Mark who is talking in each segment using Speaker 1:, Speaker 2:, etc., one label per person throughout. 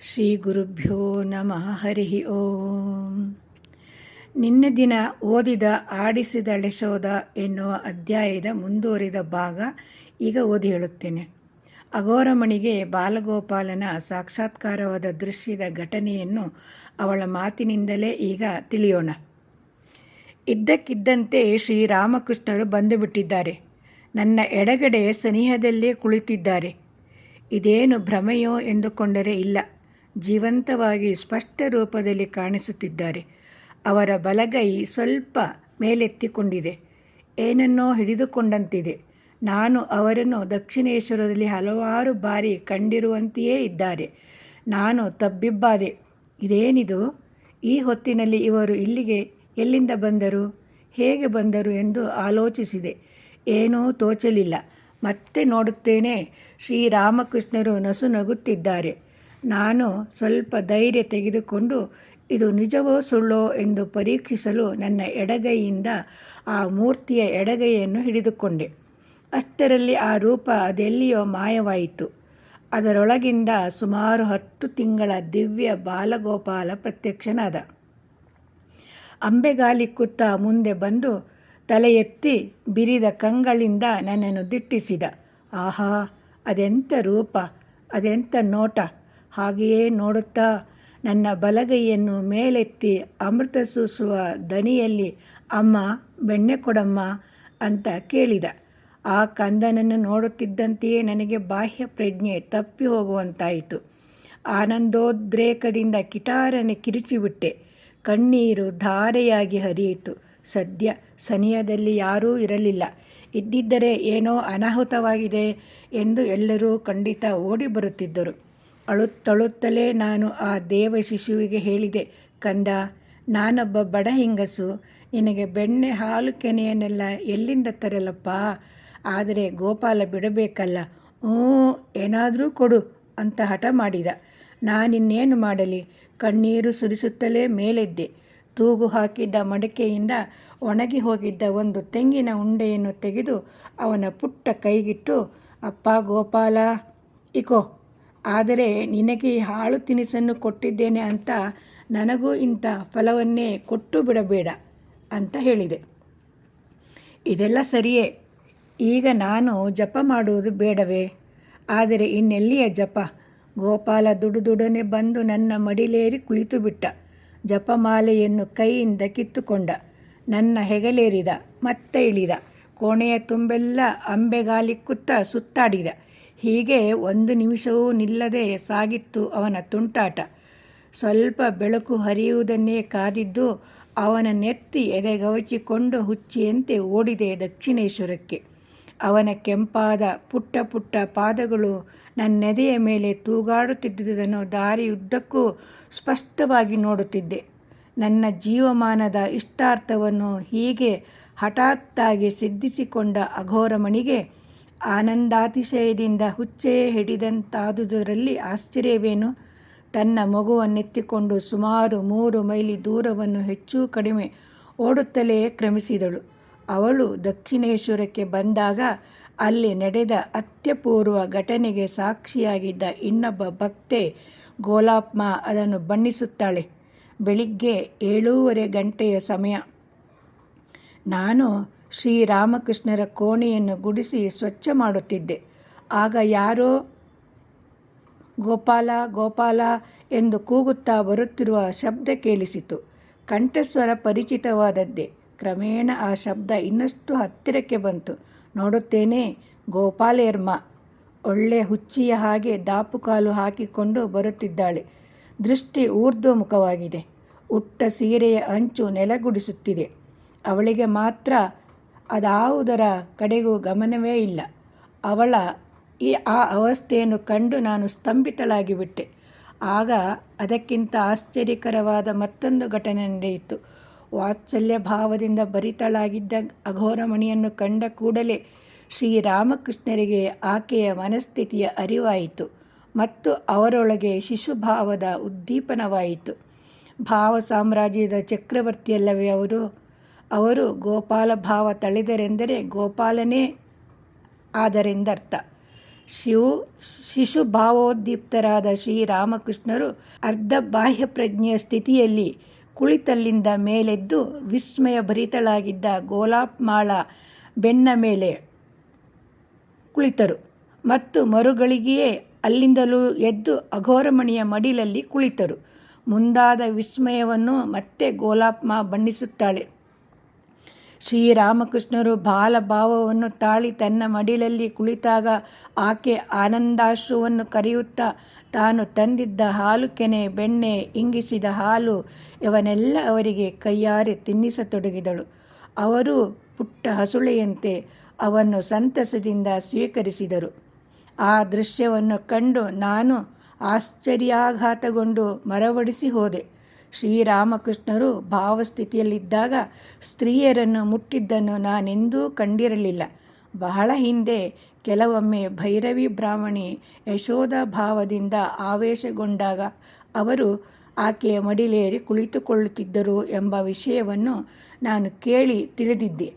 Speaker 1: ಶ್ರೀ ಗುರುಭ್ಯೋ ನಮಃ ಹರಿ ಓಂ. ನಿನ್ನೆ ದಿನ ಓದಿದ ಆಡಿಸಿದಳೆಸೋದ ಎನ್ನುವ ಅಧ್ಯಾಯದ ಮುಂದುವರಿದ ಭಾಗ ಈಗ ಓದಿ ಹೇಳುತ್ತೇನೆ. ಅಘೋರಮಣಿಗೆ ಬಾಲಗೋಪಾಲನ ಸಾಕ್ಷಾತ್ಕಾರವಾದ ದೃಶ್ಯದ ಘಟನೆಯನ್ನು ಅವಳ ಮಾತಿನಿಂದಲೇ ಈಗ ತಿಳಿಯೋಣ. ಇದ್ದಕ್ಕಿದ್ದಂತೆ ಶ್ರೀರಾಮಕೃಷ್ಣರು ಬಂದು ಬಿಟ್ಟಿದ್ದಾರೆ ನನ್ನ ಎಡಗಡೆ ಸನಿಹದಲ್ಲೇ ಕುಳಿತಿದ್ದಾರೆ. ಇದೇನು ಭ್ರಮೆಯೋ ಎಂದುಕೊಂಡರೆ ಇಲ್ಲ. ಜೀವಂತವಾಗಿ ಸ್ಪಷ್ಟ ರೂಪದಲ್ಲಿ ಕಾಣಿಸುತ್ತಿದ್ದಾರೆ. ಅವರ ಬಲಗೈ ಸ್ವಲ್ಪ ಮೇಲೆತ್ತಿಕೊಂಡಿದೆ. ಏನನ್ನೋ ಹಿಡಿದುಕೊಂಡಂತಿದೆ. ನಾನು ಅವರನ್ನು ದಕ್ಷಿಣೇಶ್ವರದಲ್ಲಿ ಹಲವಾರು ಬಾರಿ ಕಂಡಿರುವಂತೆಯೇ ಇದ್ದಾರೆ. ನಾನು ತಬ್ಬಿಬ್ಬಾದೆ. ಇದೇನಿದು? ಈ ಹೊತ್ತಿನಲ್ಲಿ ಇವರು ಇಲ್ಲಿಗೆ ಎಲ್ಲಿಂದ ಬಂದರು? ಹೇಗೆ ಬಂದರು ಎಂದು ಆಲೋಚಿಸಿದೆ. ಏನೂ ತೋಚಲಿಲ್ಲ. ಮತ್ತೆ ನೋಡುತ್ತೇನೆ. ಶ್ರೀರಾಮಕೃಷ್ಣರು ನಸು ನಗುತ್ತಿದ್ದಾರೆ. ನಾನು ಸ್ವಲ್ಪ ಧೈರ್ಯ ತೆಗೆದುಕೊಂಡು ಇದು ನಿಜವೋ ಸುಳ್ಳೋ ಎಂದು ಪರೀಕ್ಷಿಸಲು ನನ್ನ ಎಡಗೈಯಿಂದ ಆ ಮೂರ್ತಿಯ ಎಡಗೈಯನ್ನು ಹಿಡಿದುಕೊಂಡೆ. ಅಷ್ಟರಲ್ಲಿ ಆ ರೂಪ ಅದೆಲ್ಲಿಯೋ ಮಾಯವಾಯಿತು. ಅದರೊಳಗಿಂದ ಸುಮಾರು ಹತ್ತು ತಿಂಗಳ ದಿವ್ಯ ಬಾಲಗೋಪಾಲ ಪ್ರತ್ಯಕ್ಷನಾದ. ಅಂಬೆಗಾಲಿಕ್ಕುತ್ತ ಮುಂದೆ ಬಂದು ತಲೆ ಎತ್ತಿ ಬಿರಿದ ಕಂಗಳಿಂದ ನನ್ನನ್ನು ದಿಟ್ಟಿಸಿದ. ಆಹಾ ಅದೆಂಥ ರೂಪ ಅದೆಂಥ ನೋಟ. ಹಾಗೆಯೇ ನೋಡುತ್ತಾ ನನ್ನ ಬಲಗೈಯನ್ನು ಮೇಲೆತ್ತಿ ಅಮೃತ ಸೂಸುವ ದನಿಯಲ್ಲಿ, ಅಮ್ಮ, ಬೆಣ್ಣೆ ಕೊಡಮ್ಮ ಅಂತ ಕೇಳಿದ. ಆ ಕಂದನನ್ನು ನೋಡುತ್ತಿದ್ದಂತೆಯೇ ನನಗೆ ಬಾಹ್ಯ ಪ್ರಜ್ಞೆ ತಪ್ಪಿ ಹೋಗುವಂತಾಯಿತು. ಆನಂದೋದ್ರೇಕದಿಂದ ಕಿಟಾರನೆ ಕಿರಿಚಿಬಿಟ್ಟೆ. ಕಣ್ಣೀರು ಧಾರೆಯಾಗಿ ಹರಿಯಿತು. ಸದ್ಯ ಸನಿಯದಲ್ಲಿ ಯಾರೂ ಇರಲಿಲ್ಲ. ಇದ್ದಿದ್ದರೆ ಏನೋ ಅನಾಹುತವಾಗಿದೆ ಎಂದು ಎಲ್ಲರೂ ಖಂಡಿತ ಓಡಿ ಬರುತ್ತಿದ್ದರು ಅಳುತ್ತಳುತ್ತಲೇ ನಾನು ಆ ದೇವ ಶಿಶುವಿಗೆ ಹೇಳಿದೆ, ಕಂದ, ನಾನೊಬ್ಬ ಬಡ ಹಿಂಗಸು, ನಿನಗೆ ಬೆಣ್ಣೆ ಹಾಲು ಕೆನೆಯನ್ನೆಲ್ಲ ಎಲ್ಲಿಂದ ತರಲಪ್ಪ? ಆದರೆ ಗೋಪಾಲ ಬಿಡಬೇಕಲ್ಲ. ಹ್ಞೂ, ಏನಾದರೂ ಕೊಡು ಅಂತ ಹಠ ಮಾಡಿದ. ನಾನಿನ್ನೇನು ಮಾಡಲಿ? ಕಣ್ಣೀರು ಸುರಿಸುತ್ತಲೇ ಮೇಲೆದ್ದೆ. ತೂಗು ಹಾಕಿದ್ದ ಮಡಕೆಯಿಂದ ಒಣಗಿ ಹೋಗಿದ್ದ ಒಂದು ತೆಂಗಿನ ಉಂಡೆಯನ್ನು ತೆಗೆದು ಅವನ ಪುಟ್ಟ ಕೈಗಿಟ್ಟು, ಅಪ್ಪ ಗೋಪಾಲ, ಇಕೋ ಆದರೆ ನಿನಗೆ ಹಾಳು ತಿನಿಸನ್ನು ಕೊಟ್ಟಿದ್ದೇನೆ ಅಂತ ನನಗೂ ಇಂಥ ಫಲವನ್ನೇ ಕೊಟ್ಟು ಬಿಡಬೇಡ ಅಂತ ಹೇಳಿದೆ. ಇದೆಲ್ಲ ಸರಿಯೇ? ಈಗ ನಾನು ಜಪ ಮಾಡುವುದು ಬೇಡವೇ? ಆದರೆ ಇನ್ನೆಲ್ಲಿಯ ಜಪ? ಗೋಪಾಲ ದುಡುದುಡನೆ ಬಂದು ನನ್ನ ಮಡಿಲೇರಿ ಕುಳಿತು ಬಿಟ್ಟ ಜಪಮಾಲೆಯನ್ನು ಕೈಯಿಂದ ಕಿತ್ತುಕೊಂಡ. ನನ್ನ ಹೆಗಲೇರಿದ, ಮತ್ತೆ ಇಳಿದ. ಕೋಣೆಯ ತುಂಬೆಲ್ಲ ಅಂಬೆಗಾಲಿಕ್ಕುತ್ತ ಸುತ್ತಾಡಿದ. ಹೀಗೆ ಒಂದು ನಿಮಿಷವೂ ನಿಲ್ಲದೆ ಸಾಗಿತ್ತು ಅವನ ತುಂಟಾಟ. ಸ್ವಲ್ಪ ಬೆಳಕು ಹರಿಯುವುದನ್ನೇ ಕಾದಿದ್ದು ಅವನ ನೆತ್ತಿ ಎದೆಗವಚಿಕೊಂಡು ಹುಚ್ಚಿಯಂತೆ ಓಡಿದೆ ದಕ್ಷಿಣೇಶ್ವರಕ್ಕೆ. ಅವನ ಕೆಂಪಾದ ಪುಟ್ಟ ಪುಟ್ಟ ಪಾದಗಳು ನನ್ನೆದೆಯ ಮೇಲೆ ತೂಗಾಡುತ್ತಿದ್ದುದನ್ನು ದಾರಿಯುದ್ದಕ್ಕೂ ಸ್ಪಷ್ಟವಾಗಿ ನೋಡುತ್ತಿದ್ದೆ. ನನ್ನ ಜೀವಮಾನದ ಇಷ್ಟಾರ್ಥವನ್ನು ಹೀಗೆ ಹಠಾತ್ತಾಗಿ ಸಿದ್ಧಿಸಿಕೊಂಡ ಅಘೋರಮಣಿಗೆ ಆನಂದಾತಿಶಯದಿಂದ ಹುಚ್ಚೇ ಹಿಡಿದಂತಾದುದರಲ್ಲಿ ಆಶ್ಚರ್ಯವೇನು? ತನ್ನ ಮಗುವನ್ನೆತ್ತಿಕೊಂಡು ಸುಮಾರು ಮೂರು ಮೈಲಿ ದೂರವನ್ನು ಹೆಚ್ಚು ಕಡಿಮೆ ಓಡುತ್ತಲೇ ಕ್ರಮಿಸಿದಳು. ಅವಳು ದಕ್ಷಿಣೇಶ್ವರಕ್ಕೆ ಬಂದಾಗ ಅಲ್ಲಿ ನಡೆದ ಅತ್ಯಪೂರ್ವ ಘಟನೆಗೆ ಸಾಕ್ಷಿಯಾಗಿದ್ದ ಇನ್ನೊಬ್ಬ ಭಕ್ತೆ ಗೋಲಾಪ್ಮ ಅದನ್ನು ಬಣ್ಣಿಸುತ್ತಾಳೆ. ಬೆಳಿಗ್ಗೆ ಏಳೂವರೆ ಗಂಟೆಯ ಸಮಯ. ನಾನು ಶ್ರೀರಾಮಕೃಷ್ಣರ ಕೋಣೆಯನ್ನು ಗುಡಿಸಿ ಸ್ವಚ್ಛ ಮಾಡುತ್ತಿದ್ದೆ. ಆಗ ಯಾರೋ ಗೋಪಾಲ ಗೋಪಾಲ ಎಂದು ಕೂಗುತ್ತಾ ಬರುತ್ತಿರುವ ಶಬ್ದ ಕೇಳಿಸಿತು. ಕಂಠಸ್ವರ ಪರಿಚಿತವಾದದ್ದೇ. ಕ್ರಮೇಣ ಆ ಶಬ್ದ ಇನ್ನಷ್ಟು ಹತ್ತಿರಕ್ಕೆ ಬಂತು. ನೋಡುತ್ತೇನೆ, ಗೋಪಾಲೇರ್ಮ. ಒಳ್ಳೆ ಹುಚ್ಚಿಯ ಹಾಗೆ ದಾಪುಕಾಲು ಹಾಕಿಕೊಂಡು ಬರುತ್ತಿದ್ದಾಳೆ. ದೃಷ್ಟಿ ಊರ್ಧ್ವಮುಖವಾಗಿದೆ. ಉಟ್ಟ ಸೀರೆಯ ಅಂಚು ನೆಲಗುಡಿಸುತ್ತಿದೆ. ಅವಳಿಗೆ ಮಾತ್ರ ಅದಾವುದರ ಕಡೆಗೂ ಗಮನವೇ ಇಲ್ಲ. ಅವಳ ಈ ಆ ಅವಸ್ಥೆಯನ್ನು ಕಂಡು ನಾನು ಸ್ತಂಭಿತಳಾಗಿ ಬಿಟ್ಟೆ ಆಗ ಅದಕ್ಕಿಂತ ಆಶ್ಚರ್ಯಕರವಾದ ಮತ್ತೊಂದು ಘಟನೆ ನಡೆಯಿತು. ವಾತ್ಸಲ್ಯ ಭಾವದಿಂದ ಭರಿತಳಾಗಿದ್ದ ಅಘೋರಮಣಿಯನ್ನು ಕಂಡ ಕೂಡಲೇ ಶ್ರೀರಾಮಕೃಷ್ಣರಿಗೆ ಆಕೆಯ ಮನಸ್ಥಿತಿಯ ಅರಿವಾಯಿತು ಮತ್ತು ಅವರೊಳಗೆ ಶಿಶುಭಾವದ ಉದ್ದೀಪನವಾಯಿತು. ಭಾವ ಸಾಮ್ರಾಜ್ಯದ ಚಕ್ರವರ್ತಿಯಲ್ಲವೇ ಅವರು? ಅವರು ಗೋಪಾಲ ಭಾವ ತಳೆದರೆಂದರೆ ಗೋಪಾಲನೇ ಆದರೆಂದರ್ಥ. ಶಿವು ಶಿಶುಭಾವೋದ್ದೀಪ್ತರಾದ ಶ್ರೀರಾಮಕೃಷ್ಣರು ಅರ್ಧ ಬಾಹ್ಯ ಪ್ರಜ್ಞೆಯ ಸ್ಥಿತಿಯಲ್ಲಿ ಕುಳಿತಲ್ಲಿಂದ ಮೇಲೆದ್ದು ವಿಸ್ಮಯ ಭರಿತಳಾಗಿದ್ದ ಗೋಲಾಪ್ಮಾಳ ಬೆನ್ನ ಮೇಲೆ ಕುಳಿತರು ಮತ್ತು ಮರುಗಳಿಗೆಯೇ ಅಲ್ಲಿಂದಲೂ ಎದ್ದು ಅಘೋರಮಣಿಯ ಮಡಿಲಲ್ಲಿ ಕುಳಿತರು. ಮುಂದಾದ ವಿಸ್ಮಯವನ್ನು ಮತ್ತೆ ಗೋಲಾಪ್ಮ ಬಣ್ಣಿಸುತ್ತಾಳೆ. ಶ್ರೀರಾಮಕೃಷ್ಣರು ಬಾಲಭಾವವನ್ನು ತಾಳಿ ತನ್ನ ಮಡಿಲಲ್ಲಿ ಕುಳಿತಾಗ ಆಕೆ ಆನಂದಾಶ್ರುವನ್ನು ಕರೆಯುತ್ತಾ, ತಾನು ತಂದಿದ್ದ ಹಾಲು ಕೆನೆ, ಬೆಣ್ಣೆ, ಇಂಗಿಸಿದ ಹಾಲು, ಇವನ್ನೆಲ್ಲ ಅವರಿಗೆ ಕೈಯಾರೆ ತಿನ್ನಿಸತೊಡಗಿದಳು. ಅವರು ಪುಟ್ಟ ಹಸುಳೆಯಂತೆ ಅವನ್ನು ಸಂತಸದಿಂದ ಸ್ವೀಕರಿಸಿದರು. ಆ ದೃಶ್ಯವನ್ನು ಕಂಡು ನಾನು ಆಶ್ಚರ್ಯಾಘಾತಗೊಂಡು ಮರವಡಿಸಿ ಹೋದೆ. ಶ್ರೀರಾಮಕೃಷ್ಣರು ಭಾವಸ್ಥಿತಿಯಲ್ಲಿದ್ದಾಗ ಸ್ತ್ರೀಯರನ್ನು ಮುಟ್ಟಿದ್ದನ್ನು ನಾನೆಂದೂ ಕಂಡಿರಲಿಲ್ಲ. ಬಹಳ ಹಿಂದೆ ಕೆಲವೊಮ್ಮೆ ಭೈರವಿ ಬ್ರಾಹ್ಮಣಿ ಯಶೋಧ ಭಾವದಿಂದ ಆವೇಶಗೊಂಡಾಗ ಅವರು ಆಕೆಯ ಮಡಿಲೇರಿ ಕುಳಿತುಕೊಳ್ಳುತ್ತಿದ್ದರು ಎಂಬ ವಿಷಯವನ್ನು ನಾನು ಕೇಳಿ ತಿಳಿದಿದ್ದೆ.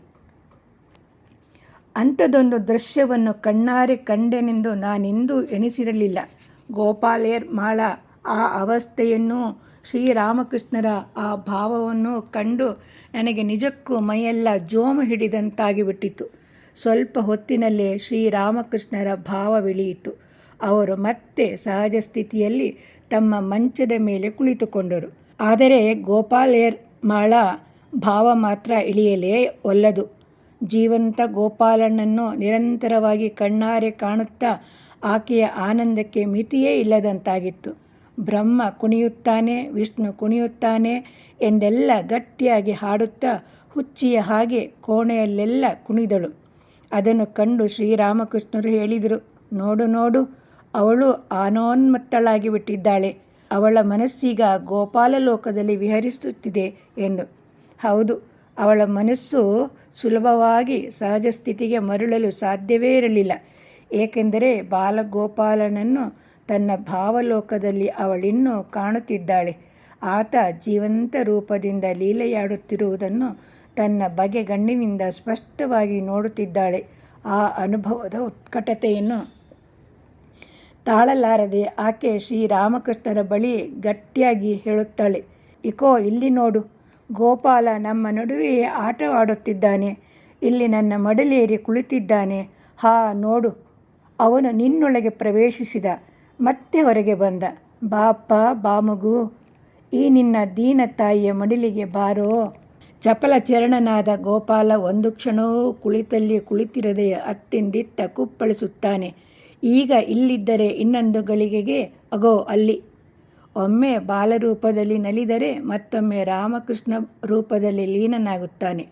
Speaker 1: ಅಂಥದೊಂದು ದೃಶ್ಯವನ್ನು ಕಣ್ಣಾರೆ ಕಂಡೆನೆಂದು ನಾನೆಂದೂ ಎಣಿಸಿರಲಿಲ್ಲ. ಗೋಪಾಲೇರ್ ಮಾಳ ಆ ಅವಸ್ಥೆಯನ್ನು ಶ್ರೀರಾಮಕೃಷ್ಣರ ಆ ಭಾವವನ್ನು ಕಂಡು ನನಗೆ ನಿಜಕ್ಕೂ ಮೈಯೆಲ್ಲ ಜೋಮ ಹಿಡಿದಂತಾಗಿಬಿಟ್ಟಿತು. ಸ್ವಲ್ಪ ಹೊತ್ತಿನಲ್ಲೇ ಶ್ರೀರಾಮಕೃಷ್ಣರ ಭಾವವಿಳಿಯಿತು ಅವರು ಮತ್ತೆ ಸಹಜ ಸ್ಥಿತಿಯಲ್ಲಿ ತಮ್ಮ ಮಂಚದ ಮೇಲೆ ಕುಳಿತುಕೊಂಡರು. ಆದರೆ ಗೋಪಾಲೇರ್ ಮಾಳ ಭಾವ ಮಾತ್ರ ಇಳಿಯಲೇ ಒಲ್ಲದು. ಜೀವಂತ ಗೋಪಾಲಣ್ಣನ್ನು ನಿರಂತರವಾಗಿ ಕಣ್ಣಾರೆ ಕಾಣುತ್ತಾ ಆಕೆಯ ಆನಂದಕ್ಕೆ ಮಿತಿಯೇ ಇಲ್ಲದಂತಾಗಿತ್ತು. ಬ್ರಹ್ಮ ಕುಣಿಯುತ್ತಾನೆ, ವಿಷ್ಣು ಕುಣಿಯುತ್ತಾನೆ ಎಂದೆಲ್ಲ ಗಟ್ಟಿಯಾಗಿ ಹಾಡುತ್ತಾ ಹುಚ್ಚಿಯ ಹಾಗೆ ಕೋಣೆಯಲ್ಲೆಲ್ಲ ಕುಣಿದಳು. ಅದನ್ನು ಕಂಡು ಶ್ರೀರಾಮಕೃಷ್ಣರು ಹೇಳಿದರು, ನೋಡು ನೋಡು, ಅವಳು ಆನೋನ್ಮತ್ತಳಾಗಿ ಬಿಟ್ಟಿದ್ದಾಳೆ ಅವಳ ಮನಸ್ಸೀಗ ಗೋಪಾಲ ಲೋಕದಲ್ಲಿ ವಿಹರಿಸುತ್ತಿದೆ ಎಂದು. ಹೌದು, ಅವಳ ಮನಸ್ಸು ಸುಲಭವಾಗಿ ಸಹಜ ಸ್ಥಿತಿಗೆ ಮರಳಲು ಸಾಧ್ಯವೇ ಇರಲಿಲ್ಲ. ಏಕೆಂದರೆ ಬಾಲಗೋಪಾಲನನ್ನು ತನ್ನ ಭಾವಲೋಕದಲ್ಲಿ ಅವಳಿನ್ನೂ ಕಾಣುತ್ತಿದ್ದಾಳೆ. ಆತ ಜೀವಂತ ರೂಪದಿಂದ ಲೀಲೆಯಾಡುತ್ತಿರುವುದನ್ನು ತನ್ನ ಬಗೆಗಣ್ಣಿನಿಂದ ಸ್ಪಷ್ಟವಾಗಿ ನೋಡುತ್ತಿದ್ದಾಳೆ. ಆ ಅನುಭವದ ಉತ್ಕಟತೆಯನ್ನು ತಾಳಲಾರದೆ ಆಕೆ ಶ್ರೀರಾಮಕೃಷ್ಣರ ಬಳಿ ಗಟ್ಟಿಯಾಗಿ ಹೇಳುತ್ತಾಳೆ, ಇಕೋ, ಇಲ್ಲಿ ನೋಡು. ಗೋಪಾಲ ನಮ್ಮ ನಡುವೆಯೇ ಆಟವಾಡುತ್ತಿದ್ದಾನೆ. ಇಲ್ಲಿ ನನ್ನ ಮಡಲೇರಿ ಕುಳಿತಿದ್ದಾನೆ. ಹಾ, ನೋಡು. ಅವನು ನಿನ್ನೊಳಗೆ ಪ್ರವೇಶಿಸಿದ. ಮತ್ತೆ ಹೊರಗೆ ಬಂದ. ಬಾಪ್ಪ, ಬಾಮಗು, ಈ ನಿನ್ನ ದೀನ ತಾಯಿಯ ಮಡಿಲಿಗೆ ಬಾರೋ. ಚಪಲ ಚರಣನಾದ ಗೋಪಾಲ ಒಂದು ಕ್ಷಣವೂ ಕುಳಿತಲ್ಲಿ ಕುಳಿತಿರದೆ ಅತ್ತಿಂದಿತ್ತ ಕುಪ್ಪಳಿಸುತ್ತಾನೆ. ಈಗ ಇಲ್ಲಿದ್ದರೆ ಇನ್ನೊಂದು ಗಳಿಗೆಗೆ ಅಗೋ ಅಲ್ಲಿ. ಒಮ್ಮೆ ಬಾಲರೂಪದಲ್ಲಿ ನಲಿದರೆ ಮತ್ತೊಮ್ಮೆ ರಾಮಕೃಷ್ಣ ರೂಪದಲ್ಲಿ ಲೀನನಾಗುತ್ತಾನೆ.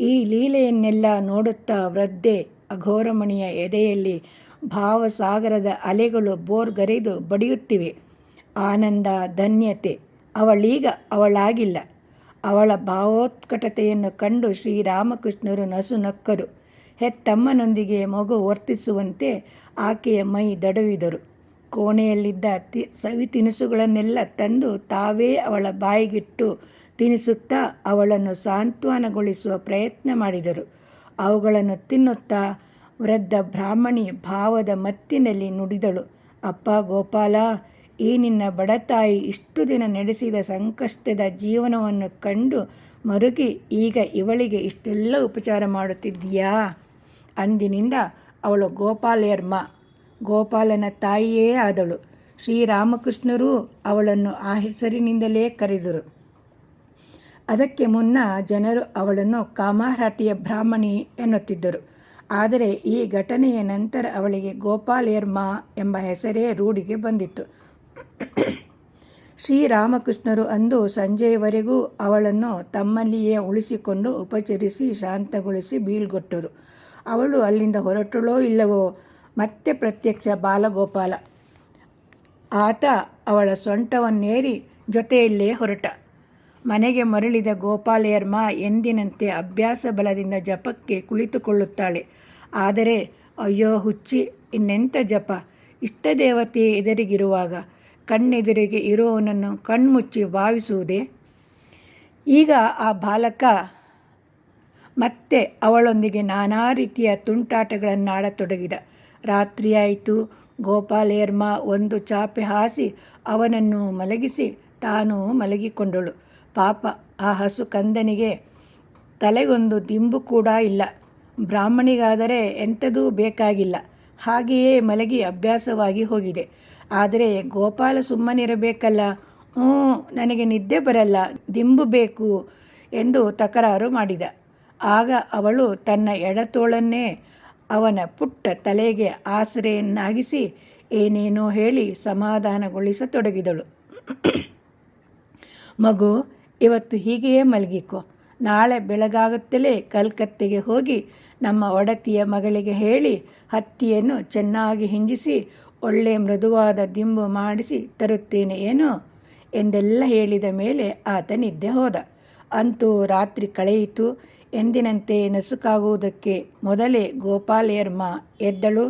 Speaker 1: ಈ ಲೀಲೆಯನ್ನೆಲ್ಲ ನೋಡುತ್ತಾ ವೃದ್ಧೆ ಅಘೋರಮಣಿಯ ಎದೆಯಲ್ಲಿ ಭಾವಸಾಗರದ ಅಲೆಗಳು ಬೋರ್ಗರೆದು ಬಡಿಯುತ್ತಿವೆ. ಆನಂದ, ಧನ್ಯತೆ. ಅವಳೀಗ ಅವಳಾಗಿಲ್ಲ. ಅವಳ ಭಾವೋತ್ಕಟತೆಯನ್ನು ಕಂಡು ಶ್ರೀರಾಮಕೃಷ್ಣರು ನಸು ನಕ್ಕರು. ಹೆತ್ತಮ್ಮನೊಂದಿಗೆ ಮಗು ವರ್ತಿಸುವಂತೆ ಆಕೆಯ ಮೈ ದಡವಿದರು. ಕೋಣೆಯಲ್ಲಿದ್ದ ತಿ, ಸವಿ ತಿನಿಸುಗಳನ್ನೆಲ್ಲ ತಂದು ತಾವೇ ಅವಳ ಬಾಯಿಗಿಟ್ಟು ತಿನಿಸುತ್ತಾ ಅವಳನ್ನು ಸಾಂತ್ವನಗೊಳಿಸುವ ಪ್ರಯತ್ನ ಮಾಡಿದರು. ಅವುಗಳನ್ನು ತಿನ್ನುತ್ತಾ ವೃದ್ಧ ಬ್ರಾಹ್ಮಣಿ ಭಾವದ ಮತ್ತಿನಲ್ಲಿ ನುಡಿದಳು. ಅಪ್ಪ ಗೋಪಾಲ, ಈ ನಿನ್ನ ಬಡತಾಯಿ ಇಷ್ಟು ದಿನ ನಡೆಸಿದ ಸಂಕಷ್ಟದ ಜೀವನವನ್ನು ಕಂಡು ಮರುಗಿ ಈಗ ಇವಳಿಗೆ ಇಷ್ಟೆಲ್ಲ ಉಪಚಾರ ಮಾಡುತ್ತಿದ್ದೀಯಾ? ಅಂದಿನಿಂದ ಅವಳು ಗೋಪಾಲಯರ್ಮ ಗೋಪಾಲನ ತಾಯಿಯೇ ಆದಳು. ಶ್ರೀರಾಮಕೃಷ್ಣರೂ ಅವಳನ್ನು ಆ ಹೆಸರಿನಿಂದಲೇ ಕರೆದರು. ಅದಕ್ಕೆ ಮುನ್ನ ಜನರು ಅವಳನ್ನು ಕಾಮಾರಾಟಿಯ ಬ್ರಾಹ್ಮಣಿ ಎನ್ನುತ್ತಿದ್ದರು. ಆದರೆ ಈ ಘಟನೆಯ ನಂತರ ಅವಳಿಗೆ ಗೋಪಾಲಯರ್ಮ ಎಂಬ ಹೆಸರೇ ರೂಢಿಗೆ ಬಂದಿತ್ತು. ಶ್ರೀರಾಮಕೃಷ್ಣರು ಅಂದು ಸಂಜೆಯವರೆಗೂ ಅವಳನ್ನು ತಮ್ಮಲ್ಲಿಯೇ ಉಳಿಸಿಕೊಂಡು ಉಪಚರಿಸಿ ಶಾಂತಗೊಳಿಸಿ ಬೀಳ್ಗೊಟ್ಟರು. ಅವಳು ಅಲ್ಲಿಂದ ಹೊರಟಳೋ ಇಲ್ಲವೋ ಮತ್ತೆ ಪ್ರತ್ಯಕ್ಷ ಬಾಲಗೋಪಾಲ. ಆತ ಅವಳ ಸೊಂಟವನ್ನೇರಿ ಜೊತೆಯಲ್ಲೇ ಹೊರಟ. ಮನೆಗೆ ಮರಳಿದ ಗೋಪಾಲಯರ್ಮ ಎಂದಿನಂತೆ ಅಭ್ಯಾಸ ಬಲದಿಂದ ಜಪಕ್ಕೆ ಕುಳಿತುಕೊಳ್ಳುತ್ತಾಳೆ. ಆದರೆ, ಅಯ್ಯೋ, ಹುಚ್ಚಿ ಇನ್ನೆಂಥ ಜಪ? ಇಷ್ಟ ದೇವತೆ ಎದುರಿಗಿರುವಾಗ ಕಣ್ಣೆದುರಿಗೆ ಇರುವವನನ್ನು ಕಣ್ಮುಚ್ಚಿ ಭಾವಿಸುವುದೇ? ಈಗ ಆ ಬಾಲಕ ಮತ್ತೆ ಅವಳೊಂದಿಗೆ ನಾನಾ ರೀತಿಯ ತುಂಟಾಟಗಳನ್ನು ಆಡತೊಡಗಿದ ರಾತ್ರಿಯಾಯಿತು. ಗೋಪಾಲೇರ್ಮ ಒಂದು ಚಾಪೆ ಹಾಸಿ ಅವನನ್ನು ಮಲಗಿಸಿ ತಾನು ಮಲಗಿಕೊಂಡಳು. ಪಾಪ ಆ ಹಸು ಕಂದನಿಗೆ ತಲೆಗೊಂದು ದಿಂಬು ಕೂಡ ಇಲ್ಲ. ಬ್ರಾಹ್ಮಣಿಗಾದರೆ ಎಂಥದೂ ಬೇಕಾಗಿಲ್ಲ. ಹಾಗೆಯೇ ಮಲಗಿ ಅಭ್ಯಾಸವಾಗಿ ಹೋಗಿದೆ. ಆದರೆ ಗೋಪಾಲ ಸುಮ್ಮನಿರಬೇಕಲ್ಲ. ಹ್ಞೂ, ನನಗೆ ನಿದ್ದೆ ಬರಲ್ಲ. ದಿಂಬು ಬೇಕು ಎಂದು ತಕರಾರು ಮಾಡಿದ. ಆಗ ಅವಳು ತನ್ನ ಎಡತೋಳನ್ನೇ ಅವನ ಪುಟ್ಟ ತಲೆಗೆ ಆಸರೆಯನ್ನಾಗಿಸಿ ಏನೇನೋ ಹೇಳಿ ಸಮಾಧಾನಗೊಳಿಸತೊಡಗಿದಳು. ಮಗು ಇವತ್ತು ಹೀಗೆಯೇ ಮಲಗಿಕೊ. ನಾಳೆ ಬೆಳಗಾಗುತ್ತಲೇ ಕಲ್ಕತ್ತೆಗೆ ಹೋಗಿ ನಮ್ಮ ಒಡತಿಯ ಮಗಳಿಗೆ ಹೇಳಿ ಹತ್ತಿಯನ್ನು ಚೆನ್ನಾಗಿ ಹಿಂಜಿಸಿ ಒಳ್ಳೆ ಮೃದುವಾದ ದಿಂಬು ಮಾಡಿಸಿ ತರುತ್ತೇನೆ ಏನೋ ಎಂದೆಲ್ಲ ಹೇಳಿದ ಮೇಲೆ ಆತ ನಿದ್ದೆ ಹೋದ. ಅಂತೂ ರಾತ್ರಿ ಕಳೆಯಿತು. ಎಂದಿನಂತೆ ನಸುಕಾಗುವುದಕ್ಕೆ ಮೊದಲೇ ಗೋಪಾಲಯರ್ಮ ಎದ್ದಳು.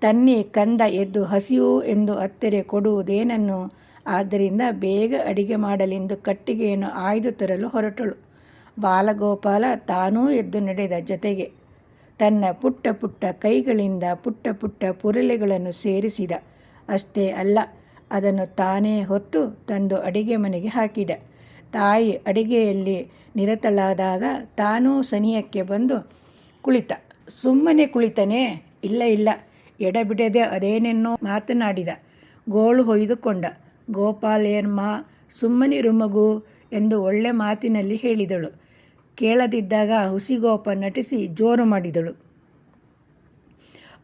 Speaker 1: ತನ್ನಿ ಕಂದ ಎದ್ದು ಹಸಿವು ಎಂದು ಅತ್ತೆರೆ ಕೊಡುವುದೇನನ್ನು ಆದ್ದರಿಂದ ಬೇಗ ಅಡಿಗೆ ಮಾಡಲೆಂದು ಕಟ್ಟಿಗೆಯನ್ನು ಆಯ್ದು ತರಲು ಹೊರಟಳು. ಬಾಲಗೋಪಾಲ ತಾನೂ ಎದ್ದು ನಡೆದ ಜೊತೆಗೆ ತನ್ನ ಪುಟ್ಟ ಪುಟ್ಟ ಕೈಗಳಿಂದ ಪುಟ್ಟ ಪುಟ್ಟ ಪುರಲೆಗಳನ್ನು ಸೇರಿಸಿದ. ಅಷ್ಟೇ ಅಲ್ಲ, ಅದನ್ನು ತಾನೇ ಹೊತ್ತು ತಂದು ಅಡಿಗೆ ಮನೆಗೆ ಹಾಕಿದ. ತಾಯಿ ಅಡಿಗೆಯಲ್ಲಿ ನಿರತಳಾದಾಗ ತಾನೂ ಸನಿಯಕ್ಕೆ ಬಂದು, ಕುಳಿತ, ಸುಮ್ಮನೆ ಕುಳಿತನೇ? ಇಲ್ಲ ಇಲ್ಲ, ಎಡಬಿಡದೆ ಅದೇನೆನ್ನೋ ಮಾತನಾಡಿದ. ಗೋಳು ಹೊಯ್ದುಕೊಂಡ. ಗೋಪಾಲೇರ್ಮ ಸುಮ್ಮನಿರು ಮಗು ಎಂದು ಒಳ್ಳೆ ಮಾತಿನಲ್ಲಿ ಹೇಳಿದಳು. ಕೇಳದಿದ್ದಾಗ ಹುಸಿಗೋಪ ನಟಿಸಿ ಜೋರು ಮಾಡಿದಳು.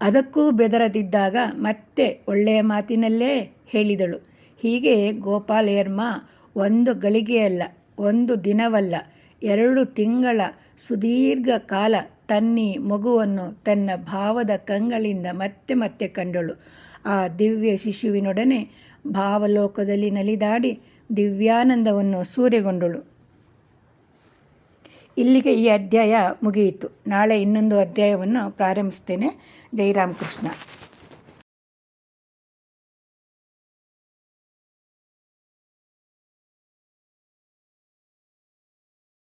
Speaker 1: ಅದಕ್ಕೂ ಬೆದರದಿದ್ದಾಗ ಮತ್ತೆ ಒಳ್ಳೆಯ ಮಾತಿನಲ್ಲೇ ಹೇಳಿದಳು. ಹೀಗೆ ಗೋಪಾಲೇರ್ಮ ಒಂದು ಗಳಿಗೆಯಲ್ಲ, ಒಂದು ದಿನವಲ್ಲ ಎರಡು ತಿಂಗಳ ಸುದೀರ್ಘ ಕಾಲ ತನ್ನಿ ಮಗುವನ್ನು ತನ್ನ ಭಾವದ ಕಂಗಳಿಂದ ಮತ್ತೆ ಮತ್ತೆ ಕಂಡಳು. ಆ ದಿವ್ಯ ಶಿಶುವಿನೊಡನೆ ಭಾವಲೋಕದಲ್ಲಿ ನಲಿದಾಡಿ ದಿವ್ಯಾನಂದವನ್ನು ಸೂರೆಗೊಂಡಳು. ಇಲ್ಲಿಗೆ ಈ ಅಧ್ಯಾಯ ಮುಗಿಯಿತು. ನಾಳೆ ಇನ್ನೊಂದು ಅಧ್ಯಾಯವನ್ನು ಪ್ರಾರಂಭಿಸ್ತೇನೆ. ಜೈ ರಾಮಕೃಷ್ಣ.